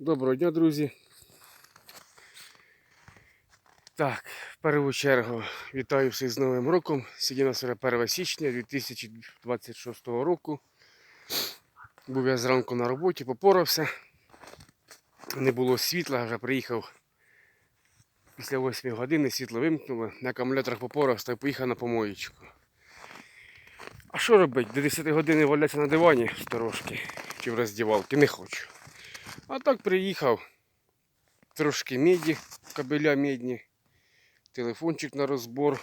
Доброго дня, друзі. Так, в першу чергу вітаю всіх з Новим роком. Сьогодні у нас 1 січня 2026 року. Був я зранку на роботі, попорався. Не було світла, вже приїхав після 8 години, світло вимкнуло, на акумуляторах попорався та поїхав на помоєчку. А що робити? До 10 години валятися на дивані трошки чи в роздівалки не хочу. А так приїхав. Трошки меді, кабеля медні, телефончик на розбор.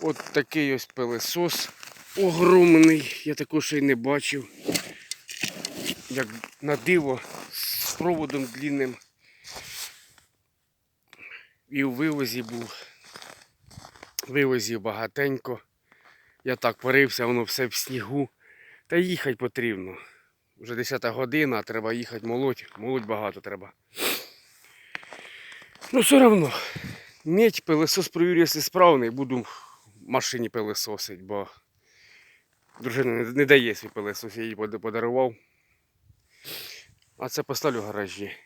От такий ось пилесос огромний. Я такого ще й не бачив. Як на диво з проводом длинним. І у вивозі був. Вивозів багатенько. Я так порився, воно все в снігу. Та їхати потрібно. Вже 10 година, треба їхати молоть. Молоть багато треба. Ну, все одно. Медь, пилесос провірю, якщо справний, буду в машині пилесосить, бо дружина не, дає свій пилесос, я їй подарував. А це поставлю в гаражі.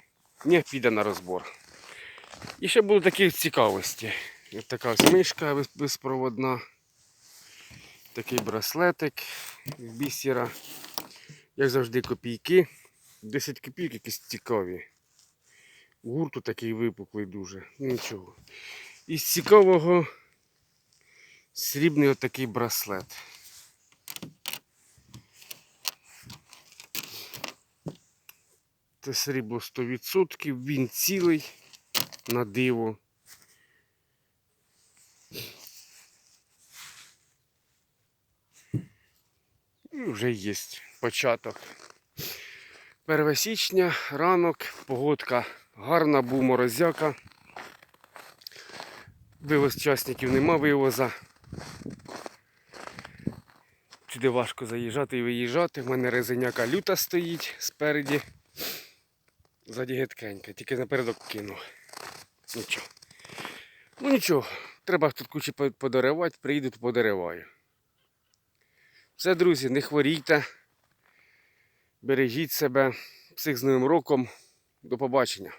Не піде на розбор. І ще будуть такі цікавості. Ось така ось мишка безпроводна. Такий браслетик з бісера. Як завжди, копійки. 10 копійок якісь цікаві. Гурту такий випуклий дуже. Ну, Нічого. Із цікавого срібний отакий браслет. Це срібло 100%, він цілий на диво. І вже є початок. 1 січня, ранок, погодка гарна, був морозяка. Вивоз учасників нема вивоза. Сюди важко заїжджати і виїжджати. У мене резиняка люта стоїть спереді. Ззаді гидкенька, тільки напередок кинув. Нічого. Ну нічого, треба тут кучу по- подарувати, приїду, то. Все, друзі, не хворійте. Бережіть себе. Всіх з Новим роком. До побачення.